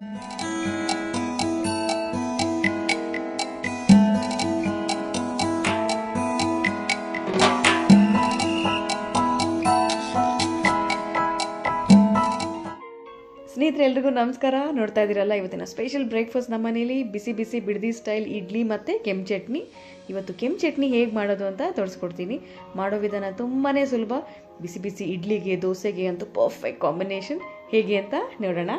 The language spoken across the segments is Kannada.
ಸ್ನೇಹಿತರೆ, ಎಲ್ರಿಗೂ ನಮಸ್ಕಾರ. ನೋಡ್ತಾ ಇದ್ದೀರಲ್ಲ, ಇವತ್ತಿನ ಸ್ಪೆಷಲ್ ಬ್ರೇಕ್ಫಾಸ್ಟ್ ನಮ್ಮ ಮನೇಲಿ. ಬಿಸಿ ಬಿಸಿ ಬಿಡದಿ ಸ್ಟೈಲ್ ಇಡ್ಲಿ ಮತ್ತು ಕೆಂಪು ಚಟ್ನಿ. ಇವತ್ತು ಕೆಂಪು ಚಟ್ನಿ ಹೇಗೆ ಮಾಡೋದು ಅಂತ ತೋರಿಸ್ಕೊಡ್ತೀನಿ. ಮಾಡೋ ವಿಧಾನ ತುಂಬಾ ಸುಲಭ. ಬಿಸಿ ಬಿಸಿ ಇಡ್ಲಿಗೆ, ದೋಸೆಗೆ ಅಂತೂ ಪರ್ಫೆಕ್ಟ್ ಕಾಂಬಿನೇಷನ್ ಹೇಗೆ ಅಂತ ನೋಡೋಣ.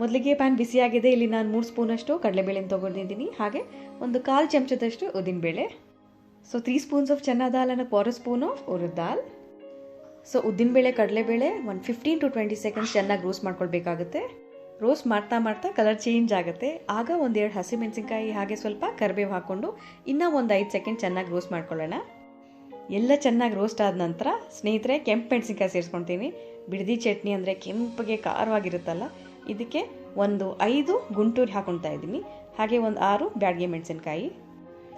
ಮೊದಲಿಗೆ ಪ್ಯಾನ್ ಬಿಸಿಯಾಗಿದೆ ಇಲ್ಲಿ ನಾನು ಮೂರು ಸ್ಪೂನಷ್ಟು ಕಡಲೆಬೇಳೆನ ತೊಗೊಂಡಿದ್ದೀನಿ. ಹಾಗೆ ಒಂದು ಕಾಲು ಚಮಚದಷ್ಟು ಉದ್ದಿನಬೇಳೆ so three spoons of chana dal ಅನ್ನೋ ಕ್ವಾರ್ ಸ್ಪೂನ್ ಆಫ್ ಉರಿದ ದಾಲ್ ಸೊ ಉದ್ದಿನಬೇಳೆ ಕಡಲೆಬೇಳೆ ಒಂದು ಫಿಫ್ಟೀನ್ ಟು ಟ್ವೆಂಟಿ ಸೆಕೆಂಡ್ಸ್ ಚೆನ್ನಾಗಿ ರೋಸ್ಟ್ ಮಾಡ್ಕೊಳ್ಬೇಕಾಗುತ್ತೆ. ರೋಸ್ಟ್ ಮಾಡ್ತಾ ಮಾಡ್ತಾ ಕಲರ್ ಚೇಂಜ್ ಆಗುತ್ತೆ. ಆಗ ಒಂದೆರಡು ಹಸಿಮೆಣಸಿನ್ಕಾಯಿ ಹಾಗೆ ಸ್ವಲ್ಪ ಕರಿಬೇವು ಹಾಕ್ಕೊಂಡು ಇನ್ನೂ ಒಂದು ಐದು ಸೆಕೆಂಡ್ ಚೆನ್ನಾಗಿ ರೋಸ್ಟ್ ಮಾಡ್ಕೊಳ್ಳೋಣ. ಎಲ್ಲ ಚೆನ್ನಾಗಿ ರೋಸ್ಟ್ ಆದ ನಂತರ ಸ್ನೇಹಿತರೆ ಕೆಂಪು ಮೆಣಸಿನ್ಕಾಯಿ ಸೇರಿಸ್ಕೊಳ್ತೀನಿ ಬಿಡದಿ ಚಟ್ನಿ ಅಂದರೆ ಕೆಂಪಗೆ ಖಾರವಾಗಿರುತ್ತಲ್ಲ ಇದಕ್ಕೆ ಒಂದು ಐದು ಗುಂಟೂರು ಹಾಕೊಳ್ತಾ ಇದ್ದೀನಿ. ಹಾಗೆ ಒಂದು ಆರು ಬ್ಯಾಡ್ಗೆ ಮೆಣಸಿನ್ಕಾಯಿ.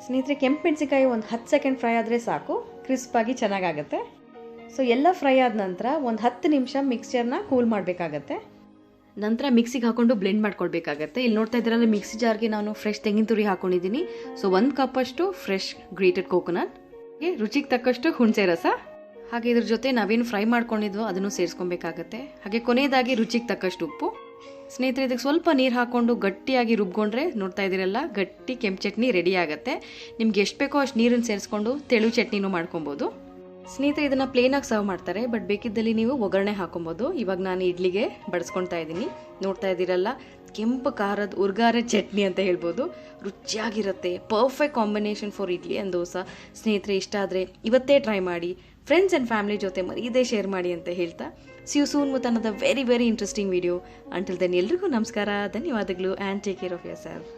ಸ್ನೇಹಿತರೆ, ಕೆಂಪು ಮೆಣಸಿನ್ಕಾಯಿ ಒಂದು ಹತ್ತು ಸೆಕೆಂಡ್ ಫ್ರೈ ಆದರೆ ಸಾಕು. ಕ್ರಿಸ್ಪಾಗಿ ಚೆನ್ನಾಗಾಗುತ್ತೆ. ಸೊ ಎಲ್ಲ ಫ್ರೈ ಆದ ನಂತರ ಒಂದು ಹತ್ತು ನಿಮಿಷ ಮಿಕ್ಸ್ಚರ್ನ ಕೂಲ್ ಮಾಡಬೇಕಾಗತ್ತೆ. ನಂತರ ಮಿಕ್ಸಿಗೆ ಹಾಕೊಂಡು ಬ್ಲೆಂಡ್ ಮಾಡ್ಕೊಳ್ಬೇಕಾಗತ್ತೆ. ಇಲ್ಲಿ ನೋಡ್ತಾ ಇದ್ದೀರಲ್ಲ, ಮಿಕ್ಸಿ ಜಾರ್ಗೆ ನಾನು ಫ್ರೆಶ್ ತೆಂಗಿನ ತುರಿ ಹಾಕೊಂಡಿದ್ದೀನಿ. ಸೊ ಒಂದು ಕಪ್ಪಷ್ಟು ಫ್ರೆಶ್ ಗ್ರೇಟೆಡ್ ಕೋಕೋನಟ್. ರುಚಿಗೆ ತಕ್ಕಷ್ಟು ಹುಣಸೆ ರಸ. ಹಾಗೆ ಇದ್ರ ಜೊತೆ ನಾವೇನು ಫ್ರೈ ಮಾಡ್ಕೊಂಡಿದ್ವೋ ಅದನ್ನು ಸೇರಿಸ್ಕೊಬೇಕಾಗತ್ತೆ. ಹಾಗೆ ಕೊನೆಯದಾಗಿ ರುಚಿಗೆ ತಕ್ಕಷ್ಟು ಉಪ್ಪು. ಸ್ನೇಹಿತರೆ, ಇದಕ್ಕೆ ಸ್ವಲ್ಪ ನೀರು ಹಾಕೊಂಡು ಗಟ್ಟಿಯಾಗಿ ರುಬ್ಕೊಂಡ್ರೆ ನೋಡ್ತಾ ಇದ್ದೀರಲ್ಲ, ಗಟ್ಟಿ ಕೆಂಪು ಚಟ್ನಿ ರೆಡಿ ಆಗುತ್ತೆ. ನಿಮ್ಗೆ ಎಷ್ಟು ಬೇಕೋ ಅಷ್ಟು ನೀರನ್ನು ಸೇರಿಸ್ಕೊಂಡು ತೆಳು ಚಟ್ನಿನೂ ಮಾಡ್ಕೊಬೋದು. ಸ್ನೇಹಿತರೆ, ಇದನ್ನು ಪ್ಲೇನಾಗಿ ಸರ್ವ್ ಮಾಡ್ತಾರೆ ಬಟ್ ಬೇಕಿದ್ದಲ್ಲಿ ನೀವು ಒಗ್ಗರಣೆ ಹಾಕೊಬೋದು. ಇವಾಗ ನಾನು ಇಡ್ಲಿಗೆ ಬಡಿಸ್ಕೊಳ್ತಾ ಇದ್ದೀನಿ. ನೋಡ್ತಾ ಇದ್ದೀರಲ್ಲ, ಕೆಂಪು ಖಾರದ ಉರ್ಗಾರ ಚಟ್ನಿ ಅಂತ ಹೇಳ್ಬೋದು. ರುಚಿಯಾಗಿರುತ್ತೆ perfect combination for idli and dosa. ಸ್ನೇಹಿತರೆ, ಇಷ್ಟ ಆದರೆ ಇವತ್ತೇ ಟ್ರೈ ಮಾಡಿ. ಫ್ರೆಂಡ್ಸ್ ಆ್ಯಂಡ್ ಫ್ಯಾಮಿಲಿ ಜೊತೆ ಮರೀದೇ ಶೇರ್ ಮಾಡಿ ಅಂತ ಹೇಳ್ತಾ. See you soon ಮುತನದ very very interesting video until then ಎಲ್ರಿಗೂ ನಮಸ್ಕಾರ, ಧನ್ಯವಾದಗಳು and take care of yourself